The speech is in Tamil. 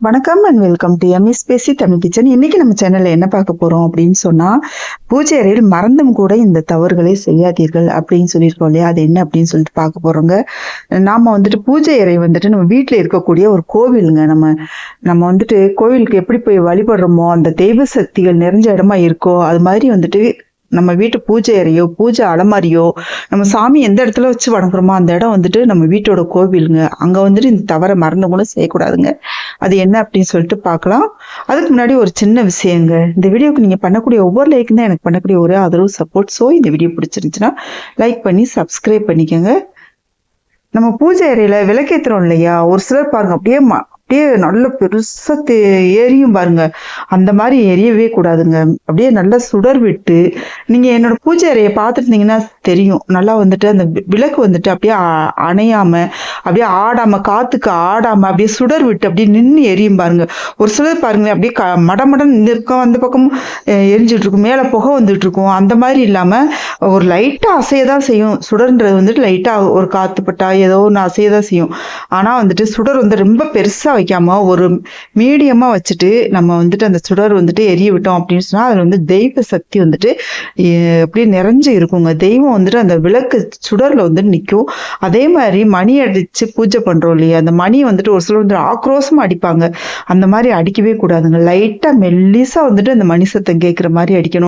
வணக்கம் அண்ட் வெல்கம் டு எம்எஸ் பேசி தமிழ் கிச்சன் இன்னைக்கு நம்ம சேனல்ல என்ன பார்க்க போறோம் அப்படின்னு சொன்னா பூஜை அறையில் மறந்தும் கூட இந்த தவறுகளை செய்யாதீர்கள் அப்படின்னு சொல்லியிருக்கோம் இல்லையா? அது என்ன அப்படின்னு சொல்லிட்டு பார்க்க போறோங்க. நாம வந்துட்டு பூஜை அறை வந்துட்டு நம்ம வீட்டில் இருக்கக்கூடிய ஒரு கோவிலுங்க. நம்ம நம்ம வந்துட்டு கோவிலுக்கு எப்படி போய் வழிபடுறோமோ அந்த தெய்வ சக்திகள் நிறைஞ்ச இடமா இருக்கோ அது மாதிரி வந்துட்டு நம்ம வீட்டு பூஜை அறையோ பூஜை அலமாரியோ நம்ம சாமி எந்த இடத்துல வச்சு வணங்குறோமோ அந்த இடம் வந்துட்டு நம்ம வீட்டோட கோவிலுங்க. அங்கே வந்துட்டு இந்த தவறை மறந்தவங்களும் செய்யக்கூடாதுங்க. அது என்ன அப்படின்னு சொல்லிட்டு பார்க்கலாம். அதுக்கு முன்னாடி ஒரு சின்ன விஷயங்க. இந்த வீடியோக்கு நீங்கள் பண்ணக்கூடிய ஒவ்வொரு லைக்கும் தான் எனக்கு பண்ணக்கூடிய ஒரே ஆதரவு சப்போர்ட் ஸோ இந்த வீடியோ பிடிச்சிருந்துச்சுன்னா லைக் பண்ணி சப்ஸ்கிரைப் பண்ணிக்கோங்க. நம்ம பூஜை அறையில விளக்கேத்துறோம் இல்லையா? ஒரு சிலர் பாருங்க அப்படியே அப்படியே நல்ல பெருசா தே- எரியும் பாருங்க. அந்த மாதிரி எரியவே கூடாதுங்க. அப்படியே நல்லா சுடர் விட்டு நீங்க என்னோட பூஜை அறையை பார்த்துருந்தீங்கன்னா தெரியும். நல்லா வந்துட்டு அந்த விளக்கு வந்துட்டு அப்படியே அணையாம அப்படியே ஆடாம காத்துக்கு ஆடாம அப்படியே சுடர் விட்டு அப்படியே நின்று எரியும் பாருங்க. ஒரு சிலர் பாருங்க அப்படியே க மடமடன் இருக்கும். அந்த பக்கம் எரிஞ்சிட்டு இருக்கும் மேலே புகை வந்துட்டு இருக்கும் அந்த மாதிரி இல்லாம ஒரு லைட்டா அசையதான் செய்யும். சுடர்ன்றது வந்துட்டு லைட்டா ஒரு காத்து பட்டா ஏதோ ஒன்று அசையதான் செய்யும். ஆனா வந்துட்டு சுடர் வந்து ரொம்ப பெருசா வைக்காம ஒரு மீடியமா வச்சுட்டு நம்ம வந்துட்டு அந்த சுடர் வந்துட்டு எரிய விட்டோம் அப்படின்னு சொன்னா அதுல வந்து தெய்வ சக்தி வந்துட்டு அப்படியே நிறைஞ்சு இருக்குங்க. தெய்வம் வந்துட்டு அந்த விளக்கு சுடர்ல வந்துட்டு நிற்கும் அதே மாதிரி மணி அடிச்சு பூஜை பண்றோம் இல்லையா? அந்த மணி வந்துட்டு ஒரு சிலர் வந்து ஆக்ரோஷமா அடிப்பாங்க. அந்த மாதிரி அடிக்கவே கூடாதுங்க. லைட்டா மெல்லிசா வந்துட்டு அந்த மணி சத்தம் கேட்குற மாதிரி அடிக்கணும்.